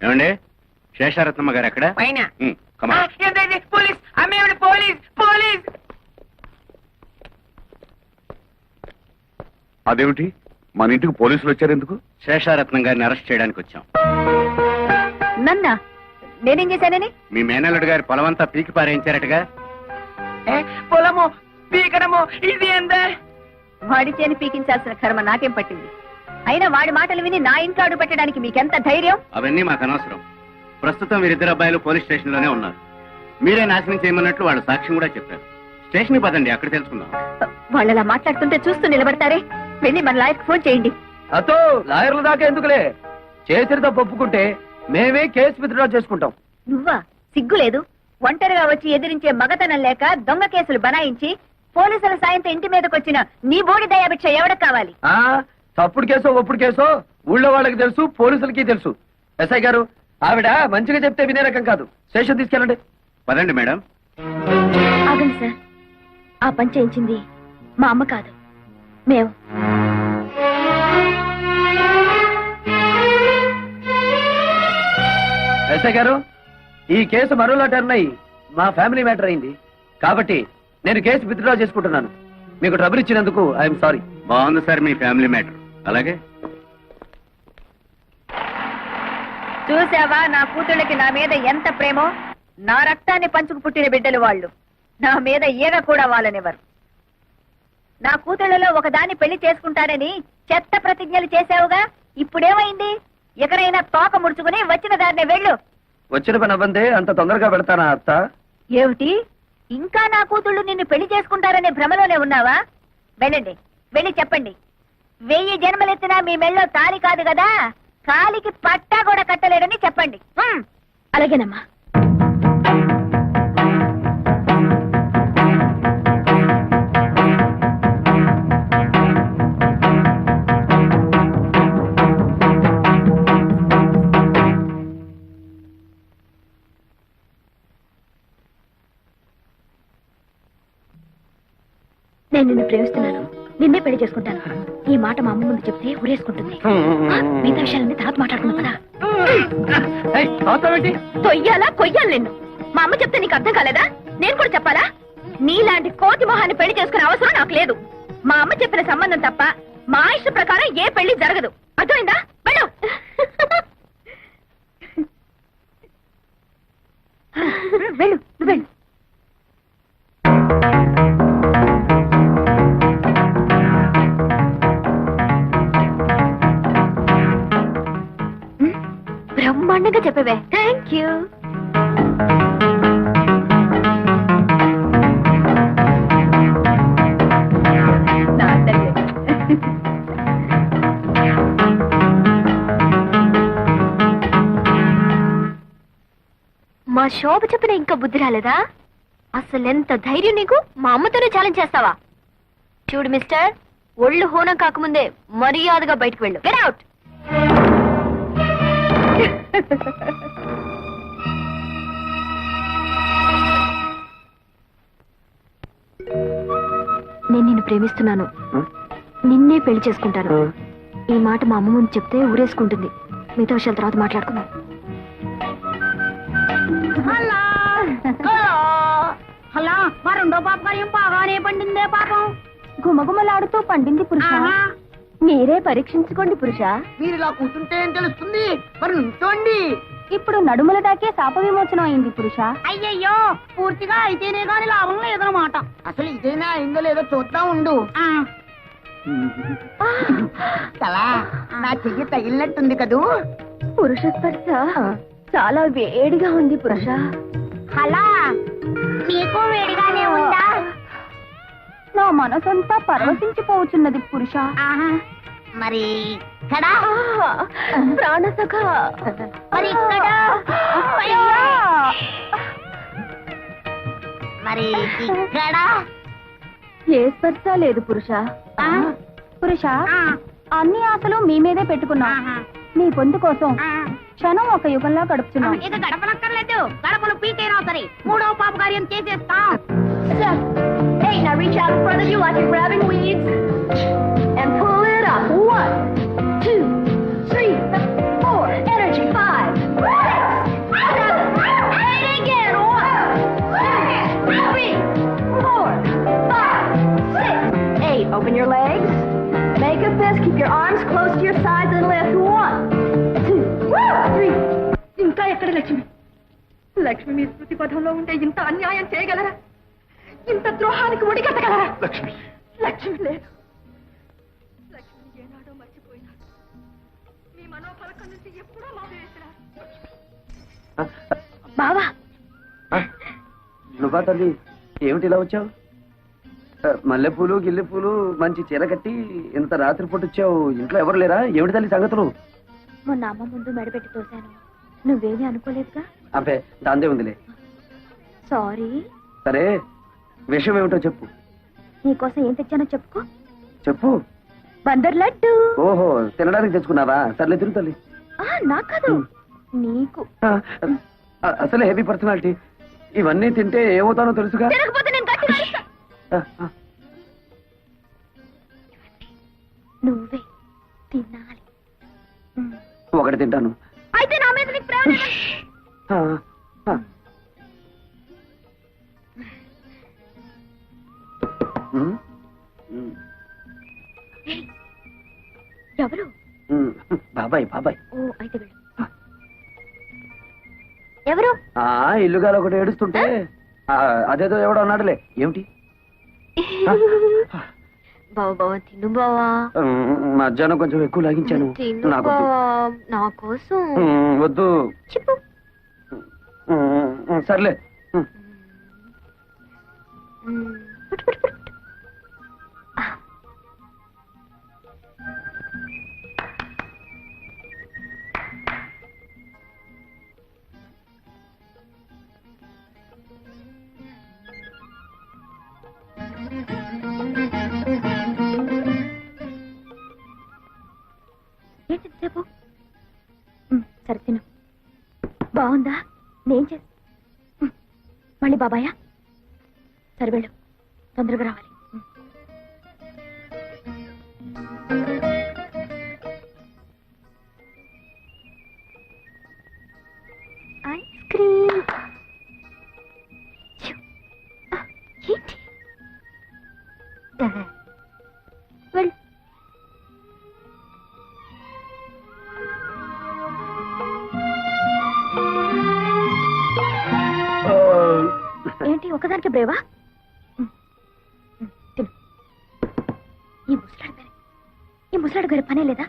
ఏమండి? శేషారత్నమ్మ గారు ఎక్కడ? పైన. ఉమ్, come on. ఆ, ఏంటండి? పోలీస్ అమ్మేవిడ పోలీస్ పోలీస్ అదేమిటి? మన ఇంటికి పోలీసులు వచ్చారు ఎందుకు? శేషారత్నం గారిని అరెస్ట్ చేయడానికి వచ్చాం. నన్నా నేనేం చేశానని? మీ మేనల్లుడు గారి పొలమంతా పీకి పారేయించారటగా? ఏ, పొలము పీకడము ఇది ఎంత వాడి చేను పీకించాల్సిన కర్మ నాకేం పట్టింది? అయినా వాడి మాటలు విని నా ఇంట్లో అడుగు పెట్టడానికి మీకెంత ధైర్యం? అవన్నీ మాకు అనవసరం. ప్రస్తుతం వీరిద్దరు అబ్బాయిలు పోలీస్ స్టేషన్లోనే ఉన్నారు. మీరే నాశనం చేయమన్నట్లు వాళ్ళు సాక్ష్యం కూడా చెప్పారు. స్టేషన్ పదండి అక్కడ తెలుసుకుందాం. వాళ్ళు అలా మాట్లాడుతుంటే చూస్తూ నిలబడతారే? వెళ్ళి మన లాయర్కి ఫోన్ చేయండి. అతో లాయర్ల దాకా ఎందుకులే? చేతితో ఒప్పుకుంటే మేమే కేసు విత్డ్రా చేసుకుంటాం. నువ్వా? సిగ్గు లేదు ఒంటరిగా వచ్చి ఎదిరించే మగతనం లేక దొంగ కేసులు బనాయించి పోలీసుల సాయంతో ఇంటి మీదకి వచ్చిన నీ బోడి దయాభిక్ష ఎవడకు కావాలి? ఆ? తప్పుడు కేసో ఒప్పుడు కేసో ఊళ్ళో వాళ్ళకి తెలుసు పోలీసులకి తెలుసు. ఎస్ఐ గారు ఆవిడ మంచిగా చెప్తే వినే రకం కాదు. స్టేషన్ తీసుకెళ్ళండి. పదండి మేడం. ఆగండి సార్. ఆ పని చేయించింది మా అమ్మ కాదు. మేము. ఎస్ఐ గారు ఈ కేసు మరోలా టర్న్ అయ్యి మా ఫ్యామిలీ మ్యాటర్ అయింది. కాబట్టి నేను కేసు విత్డ్రా చేసుకుంటున్నాను. మీకు ట్రబుల్ ఇచ్చినందుకు ఐఎమ్ సారీ. బాగుంది సార్ మీ ఫ్యామిలీ మ్యాటర్. అలాగే. చూసావా నా కూతుళ్ళకి నా మీద ఎంత ప్రేమో? నా రక్తాన్ని పంచుకు పుట్టిన బిడ్డలు వాళ్ళు. నా మీద ఈగ కూడా వాళ్ళనివ్వరు నా కూతుళ్ళలో ఒకదాన్ని పెళ్ళి చేసుకుంటానని చెత్త ప్రతిజ్ఞలు చేశావుగా? ఇప్పుడేమైంది? ఎక్కడైనా తోక ముడుచుకుని వచ్చిన దారినే వెళ్ళు. వచ్చిన పని అవ్వందే అంత తొందరగా పెడతానా అత్త? ఏమిటి? ఇంకా నా కూతుళ్ళు నిన్ను పెళ్ళి చేసుకుంటారనే భ్రమలోనే ఉన్నావా? వెళ్ళండి వెళ్ళి చెప్పండి. వెయ్యి జన్మలెత్తినా మీ మెళ్ళో తాలి కాదు కదా? కాలికి పట్టా కూడా కట్టలేడని చెప్పండి. అలాగేనమ్మా. నేను నిన్ను ప్రేమిస్తున్నాను. నిన్నే పెళ్ళి చేసుకుంటాను. ఈ మాట మా అమ్మ ముందు చెప్తే ఊరేసుకుంటుంది మిగతా విషయాలన్నీ తర్వాత ఏయ్, అవసరమేంటి? తొయ్యాలా కొయ్యాలి? నిన్ను. మా అమ్మ చెప్తే నీకు అర్థం కాలేదా? నేను కూడా చెప్పాలా? నీలాంటి కోతి మొహాన్ని పెళ్ళి చేసుకునే అవసరం నాకు లేదు. మా అమ్మ చెప్పిన సంబంధం తప్ప మా ఇష్ట ప్రకారం ఏ పెళ్ళి జరగదు. అర్థమైందా? వెళ్ళు. బ్రహ్మాండంగా చెప్పవే. థ్యాంక్ యూ మా శోభ చెప్పిన ఇంకా బుద్ధి రాలేదా? అసలు ఎంత ధైర్యం నీకు? మా అమ్మతోనే ఛాలెంజ్ చేస్తావా? చూడు మిస్టర్ ఒళ్ళు హోనం కాకముందే మర్యాదగా బయటకు వెళ్ళు. గెట్ అవుట్ నేను నిన్ను ప్రేమిస్తున్నాను. నిన్నే పెళ్ళి చేసుకుంటాను. ఈ మాట మా అమ్మ ముందు చెప్తే ఊరేసుకుంటుంది. మిగతా విషయాల తర్వాత మాట్లాడుకుందాం. అలా మా రెండో పాప కార్యం బాగానే పండిందే పాపం. గుమగుమలాడుతూ పండింది పురుష. మీరే పరీక్షించుకోండి పురుష. మీరు ఇలా కూర్చుంటే ఏం తెలుస్తుంది? మరి నుంచోండి. ఇప్పుడు నడుముల దాకే శాప విమోచనం అయింది పురుష. అయ్యయ్యో పూర్తిగా అయితేనే గాని లాభం లేదన్నమాట. అసలు ఇదేనా అయిందో లేదో చూద్దాం ఉండు. కలా నా చెయ్యి తగిలినట్టుంది కదూ? పురుష స్పర్శ చాలా వేడిగా ఉంది పురుష. అలా నీకు వేడిగానే ఉందా? నా మనసంతా పరవశించిపోతున్నది పురుష. మరి ఇక్కడ? ప్రాణసఖ. మరి ఇక్కడ? మరి ఇక్కడ? ఏ స్పర్శ లేదు పురుష? పురుష అన్ని ఆశలు మీ మీదే పెట్టుకున్నా. ఆహా. నీ పొందు కోసం. క్షణం ఒక యుగంలా గడుపుతున్నాం ఇక గడపనక్కర్లేదు. గడపలు పీకైనా సరే? మూడో పాప కార్యం చేసేస్తాం Eight, now reach out in front of you like you're grabbing weeds. And pull it up. One, two, three, four. Energy. Five. Eight. Eight again. One, two, three, four, five, six, eight. Open your legs. Make a fist. Keep your arms close to your sides and lift. One, two, three. ఇంకా ఎక్కడ లక్ష్మి లక్ష్మి మీ శృతి పదంలో ఉంటే ఇంత అన్యాయం చేయగలరా ఇంత ద్రోహానికి ఒడిగట్టగలరా? లక్ష్మి. లక్ష్మి లేదు. లక్ష్మి ఏనాడో మర్చిపోయినాడు. మీ మనోఫలకం నుంచి ఎప్పుడో మావేసినారు బావా ఆ, నువ్వా తల్లి ఏమిటి ఇలా వచ్చావు? మల్లెపూలు గిల్లెపూలు మంచి చీర కట్టి ఇంత రాత్రి వచ్చావు. ఇంట్లో ఎవరు లేరా? ఏమిటి తల్లి సంగతులు? మొన్న అమ్మ ముందు మెడపెట్టి తోశాను. నువ్వేమీ అనుకోలేదుగా? అబ్బే దాందే ఉందిలే. సారీ. సరే. విషయం ఏమిటో చెప్పు. నీకోసం ఏం తెచ్చానో చెప్పుకో. చెప్పు. బందర్ లడ్డు. ఓహో తినడానికి తెచ్చుకున్నావా? సర్లే తిరుగు తల్లి. ఆ, నాకు. కాదు నీకు అసలే హెవీ పర్సనాలిటీ. ఇవన్నీ తింటే ఏమవుతానో తెలుసుగా. నువ్వే తినాలి. ఒకటి తింటాను. అయితే నా మీద నీకు ప్రేమ ఎవరు. బాబాయ్ బాబాయ్. ఓ అయితే వెళ్ళు. ఎవరు? ఆ ఇల్లుగాలు ఒకటి ఏడుస్తుంటే ఆ, అదేదో ఎవడో అన్నాడులే. ఏమిటి? బావ బావ తిను బావా. ఉమ్, మధ్యాహ్నం కొంచెం ఎక్కువ లాగించాను. తిను నాకు బావా. నా కోసం. వద్దు. చెప్పు. ఉమ్, ఉమ్, సర్లే. ఉమ్. పుట్టు, పుట్టు, పుట్టు. నేను చేస్తా? మళ్ళీ బాబాయా సరే వెళ్ళు. తొందరగా రావాలి. బ్రేవా? తిను. ఈ ముసలాడు గారి ఈ ముసలాడు గారి పనే లేదా?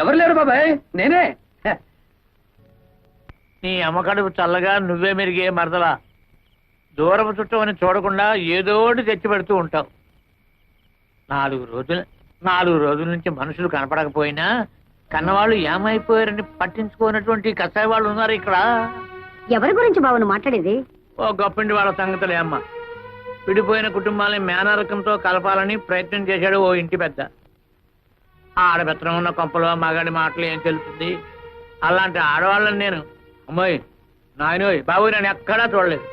ఎవరు లేరు బాబాయ్? నేనే. నీ అమ్మకడుపు చల్లగా నువ్వే మెరిగే మరదలా. దూరపు చుట్టమని చూడకుండా ఏదో ఒకటి తెచ్చి పెడుతూ ఉంటావు. నాలుగు రోజులు నాలుగు రోజుల నుంచి మనుషులు కనపడకపోయినా కన్నవాళ్ళు ఏమైపోయారని పట్టించుకోనటువంటి కసాయి వాళ్ళు ఉన్నారు ఇక్కడ. ఎవరి గురించి బావను మాట్లాడేది? ఓ గొప్పింటి వాళ్ళ సంగతులే అమ్మ. విడిపోయిన కుటుంబాలని మేనరకంతో కలపాలని ప్రయత్నం చేశాడు ఓ ఇంటి పెద్ద. ఆడబెత్తనం ఉన్న కొంపలో మగాడి మాటలు ఏం తెలుస్తుంది? అలాంటి ఆడవాళ్ళని నేను అమ్మాయి నాయనోయ్ బాబు నేను ఎక్కడా చూడలేదు.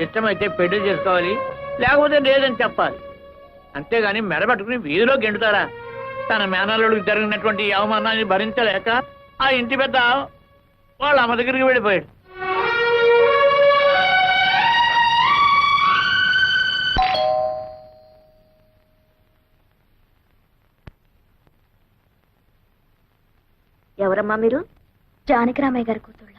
ఇష్టమైతే పెళ్ళి చేసుకోవాలి లేకపోతే లేదని చెప్పాలి. అంతేగాని మెడబెట్టుకుని వీధిలో గెంటుతారా తన మేనల్లుడికి జరిగినటువంటి అవమానాన్ని భరించలేక ఆ ఇంటి పెద్ద వాళ్ళ అమ్మ దగ్గరికి వెళ్ళిపోయాడు. ఎవరమ్మా మీరు? జానకిరామయ్య గారి కూతురు.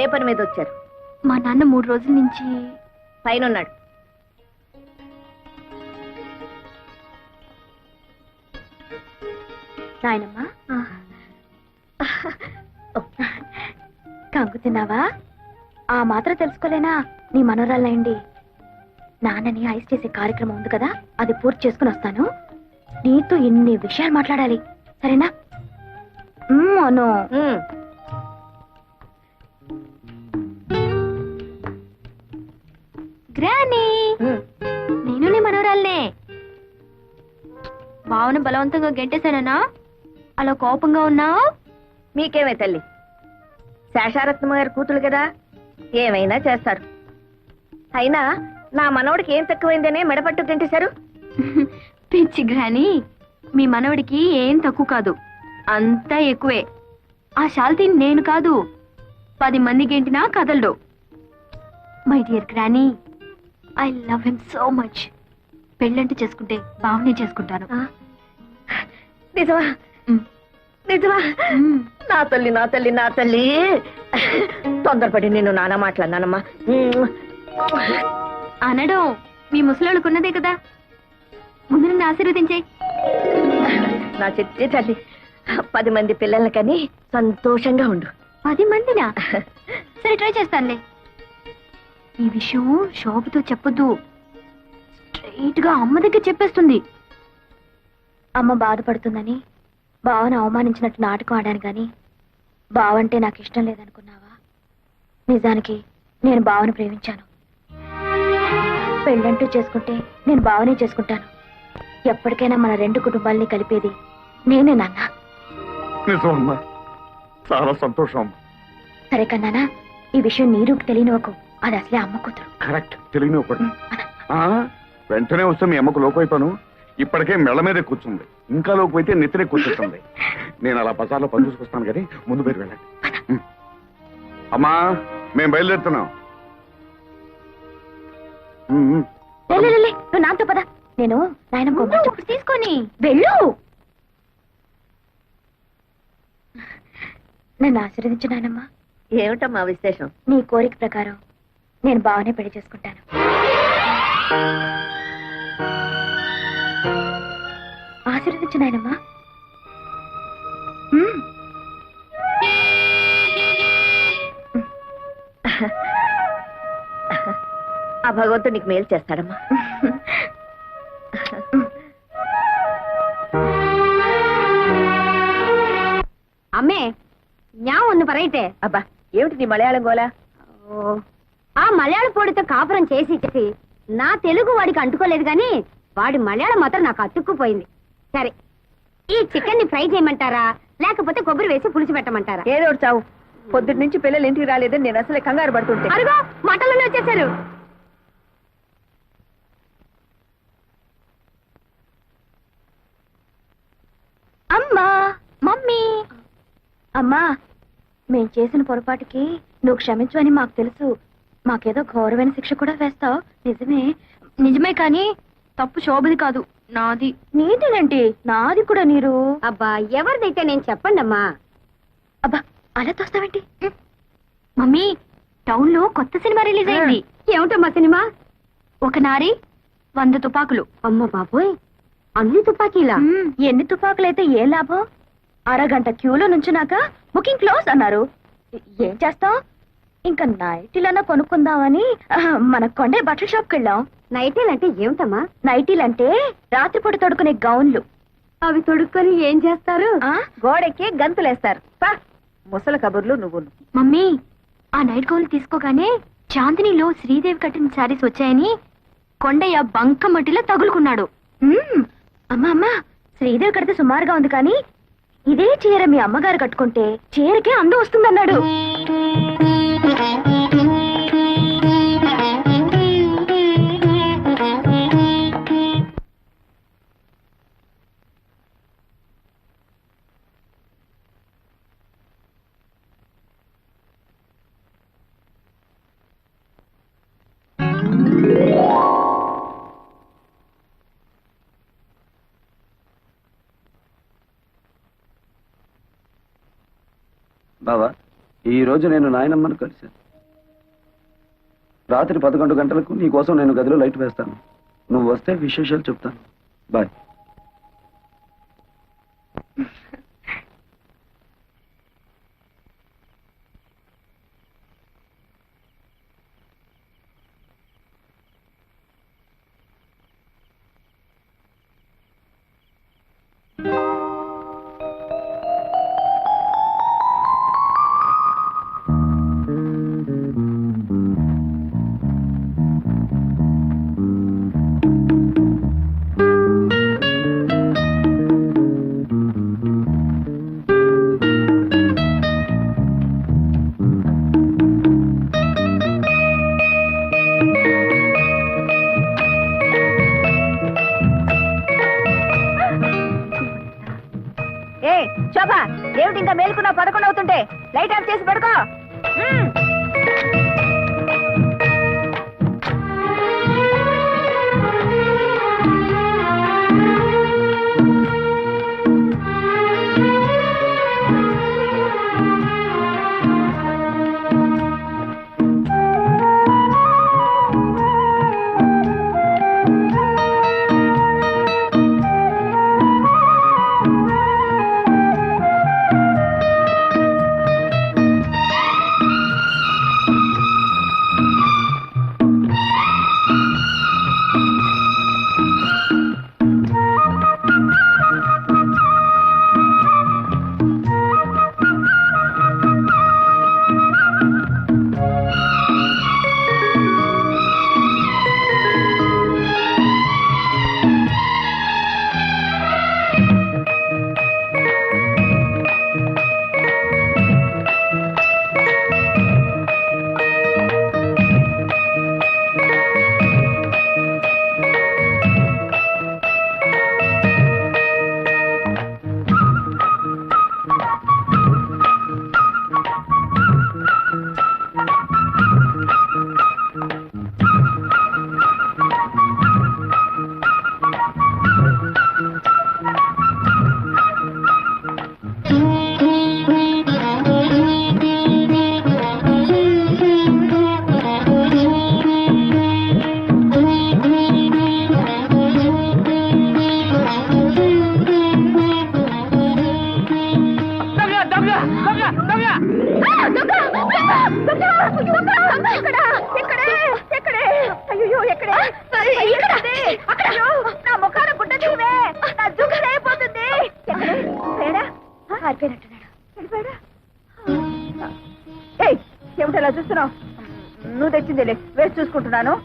ఏ పని మీద వచ్చారు? మా నాన్న మూడు రోజుల నుంచి పైన ఉన్నాడు నాయనమ్మా కంగు తిన్నావా? ఆ మాత్రం తెలుసుకోలేనా? నీ మనోరాలయండి నాన్నని ఐస్ చేసే కార్యక్రమం ఉంది కదా అది పూర్తి చేసుకుని వస్తాను. నీతో ఎన్ని విషయాలు మాట్లాడాలి. సరేనా? మ్మ్, గ్రానీ నేను నీ మనోరాలనే భావన బలవంతంగా గెంటేశానా అలా కోపంగా ఉన్నావు? మీకేమే తల్లి? శేషారత్నమ్మ గారి కూతురు కదా ఏమైనా చేస్తారు. అయినా నా మనవడికి ఏం తక్కువైందనే మెడపట్టు గంటేశారు. పిచ్చి గ్రాని మీ మనవడికి ఏం తక్కువ కాదు. అంతా ఎక్కువే. ఆ శాల్తీని నేను కాదు. పది మందికి ఏంటినా కదలడు. My dear granny I love him so much పెళ్ళంటే చేసుకుంటే బావనే చేసుకుంటాను. నిజమా. నిజమా. నా తల్లి నా తల్లి నా తల్లి. తొందరపడి నేను నాన్న మాట్లాడినానమ్మా. అనడం మీ ముసలోళ్ళకున్నదే కదా. ముందు నన్ను ఆశీర్వదించే. నా చిట్టి తల్లి పది మంది పిల్లలకని సంతోషంగా ఉండు. పది మందినా? సరే ట్రై చేస్తానులే. ఈ విషయం శోభతో చెప్పొద్దు. స్ట్రైట్గా అమ్మ దగ్గర చెప్పేస్తుంది. అమ్మ బాధపడుతుందని బావను అవమానించినట్టు నాటకం ఆడాను గాని బావంటే నాకు ఇష్టం లేదనుకున్నావా? నిజానికి నేను బావను ప్రేమించాను. పెళ్ళంటూ చేసుకుంటే నేను బావనే చేసుకుంటాను. ఎప్పటికైనా మన రెండు కుటుంబాల్ని కలిపేది నేనే నాన్న. చాలా సంతోషం సరే కన్నానా? ఈ విషయం నీరుకు తెలియనివ్వకు. అది అసలే అమ్మ కూతురు. కరెక్ట్. తెలియని ఒకటి ఆ, వెంటనే వస్తే మీ అమ్మకు లోపైపోను ఇప్పటికే మెళ్ళ మీదే కూర్చుంది. ఇంకా లోపైతే నెత్తిరే కూర్చుంటుంది. నేను అలా బజార్లో పని చూసుకొస్తాను కానీ ముందు మీరు వెళ్ళండి. అమ్మా మేము బయలుదేరుతున్నాం. ఉం, ఉం. లే, లే, లే, లే, నువ్వు నాతో పద. నేను తీసుకొని. వెళ్ళు. నన్ను ఆశీర్వదించు నాయనమ్మా. ఏమిటమ్మా విశేషం? నీ కోరిక ప్రకారం. నేను బాగానే పెళ్ళి చేసుకుంటాను. ఆశీర్వదించు నాయనమ్మా. ఆ భగవంతుడు నీకు మేలు చేస్తాడమ్మా. అమ్మే ഞാൻ ഒന്ന് పరైతే. అబ్బా എവിടെ നീ മലയാളം കോല ഓ ఆ మలయాళ పొడితో కాపురం చేసి చేసి నా తెలుగు వాడికి అంటుకోలేదు కానీ వాడి మలయాళం మాత్రం నాకు అతుక్కుపోయింది. సరే ఈ చికెన్ని ఫ్రై చేయమంటారా? లేకపోతే కొబ్బరి వేసి పులుసు పెట్టమంటారా? ఏదో ఒకటి చావు? పొద్దుటి నుంచి పిల్లలు ఇంటికి రాలేదని నేను అసలే కంగారు పడుతుంటే. అరుగో మటన్లోనే వచ్చేసారు అమ్మా మమ్మీ. అమ్మా మేం చేసిన పొరపాటుకి నువ్వు క్షమించు అని మాకు తెలుసు. మాకేదో ఘోరమైన శిక్ష కూడా వేస్తావు. నిజమే. నిజమే కానీ తప్పు శోభది కాదు. నాది. నీదేనంటే? నాది కూడా నీరు. అబ్బా ఎవరిదైతే నేను చెప్పండి అమ్మా అబ్బా అలా తోస్తావేంటి? మమ్మీ టౌన్లో కొత్త సినిమా రిలీజ్ అయింది. ఏమిటమ్మా సినిమా? ఒక నారి వంద తుపాకులు. అమ్మ బాబోయ్ అన్ని తుపాకీలా? ఎన్ని తుపాకులైతే ఏ లాభం? అరగంట క్యూలో నుంచున్నాక బుకింగ్ క్లోజ్ అన్నారు. ఏం చేస్తాం ఇంకా నైటీలన్నా కొనుక్కుందామని మన కొండే బట్టల షాప్కి వెళ్ళాం నైటీలు అంటే ఏమిటమ్మా? నైటీలు అంటే రాత్రిపూట తొడుకునే గౌన్లు. అవి తొడుక్కొని ఏం చేస్తారు? గోడెక్కి గంతులేస్తారు. పా. ముసల కబుర్లు నువ్వు మమ్మీ ఆ నైట్ గౌన్లు తీసుకోగానే చాందినిలో శ్రీదేవి కట్టిన శారీస్ వచ్చాయని కొండయ్య బంకమట్టిలో తగులుకున్నాడు. మ్మ్. అమ్మా అమ్మా శ్రీదేవి కడితే సుమారుగా ఉంది కానీ ఇదే చీర మీ అమ్మగారు కట్టుకుంటే చీరకే అందం వస్తుందన్నాడు. బావా ఈ రోజు నేను నాయనమ్మను కలిశాను. రాత్రి పదకొండు గంటలకు నీ కోసం నేను గదిలో లైట్ వేస్తాను. నువ్వు వస్తే విశేషాలు చెప్తాను. బాయ్. దొంగ నువ్వు వేసి చూసుకుంటున్నాను.